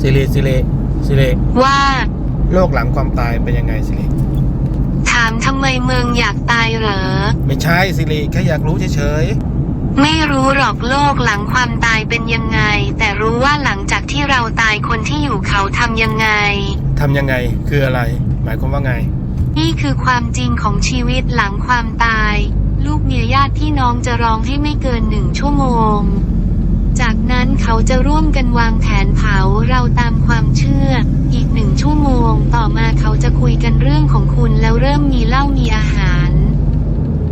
สิริสิริสิริว่า โลกหลังความตายเป็นยังไงสิริถามทำไมเมืองอยากตายเหรอ ไม่ใช่สิริแค่อยากรู้เฉยไม่รู้หรอกโลกหลังความตายเป็นยังไง แต่รู้ว่าหลังจากที่เราตายคนที่อยู่เขาทำยังไง ๆทำยังไงคืออะไร หมายความว่าไง นี่คือความจริงของชีวิตหลังความตาย ลูกเมียญาติพี่น้องจะร้องให้ไม่เกินหนึ่งชั่วโมงจากนั้น เขาจะร่วมกันวางแผนเผาเราตามความเชื่อ อีกหนึ่งชั่วโมง ต่อมาเขาจะคุยกันเรื่องของคุณแล้วเริ่มมีเหล้ามีอาหาร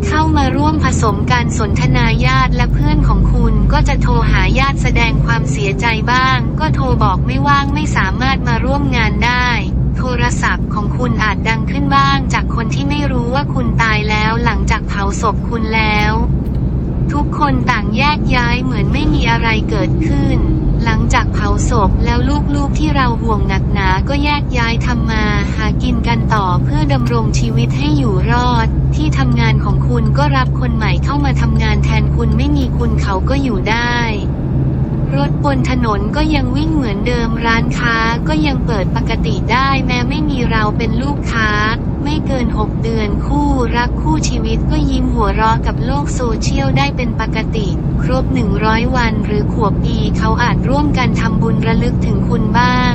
เข้ามาร่วมผสมการสนทนาญาติและเพื่อนของคุณก็จะโทรหาญาติแสดงความเสียใจบ้าง ก็โทรบอกไม่ว่างไม่สามารถมาร่วมงานได้โทรศัพท์ของคุณอาจดังขึ้นบ้างจากคนที่ไม่รู้ว่าคุณตายแล้วหลังจากเผาศพคุณแล้ว ทุกคนต่างแยกย้ายเหมือนไม่มีอะไรเกิดขึ้น หลังจากเผาศพแล้วลูกๆที่เราห่วงหนักหนาก็แยกย้ายทำมาหากินกันต่อเพื่อดำรงชีวิตให้อยู่รอด ที่ทำงานของคุณก็รับคนใหม่เข้ามาทำงานแทนคุณไม่มีคุณเขาก็อยู่ได้รถบนถนนก็ยังวิ่งเหมือนเดิมร้านค้าก็ยังเปิดปกติได้แม้ไม่มีเราเป็นลูกค้า เกิน 6 เดือนคู่รักคู่ชีวิตก็ยิ้มหัวเราะกับโลกโซเชียลได้เป็นปกติ ครบ 100 วันหรือขวบปีเขาอาจร่วมกันทำบุญระลึกถึงคุณบ้าง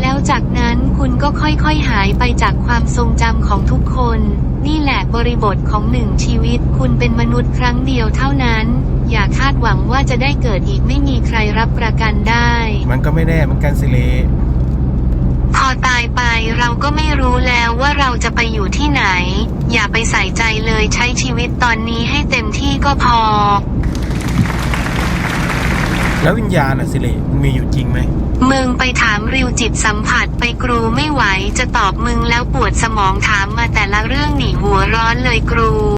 แล้วจากนั้นคุณก็ค่อยๆหายไปจากความทรงจำของทุกคน นี่แหละบริบทของหนึ่งชีวิต คุณเป็นมนุษย์ครั้งเดียวเท่านั้น อย่าคาดหวังว่าจะได้เกิดอีกไม่มีใครรับประกันได้ มันก็ไม่แน่เหมือนกันสิริพอตายไป เราก็ไม่รู้แล้วว่าเราจะไปอยู่ที่ไหน อย่าไปใส่ใจเลยใช้ชีวิตตอนนี้ให้เต็มที่ก็พอ แล้ววิญญาณอะสิริมันมีอยู่จริงไหม มึงไปถามริวจิตสัมผัสไปกรูไม่ไหวจะตอบมึงแล้วปวดสมองถามมาแต่ละเรื่องหนีหัวร้อนเลยกรู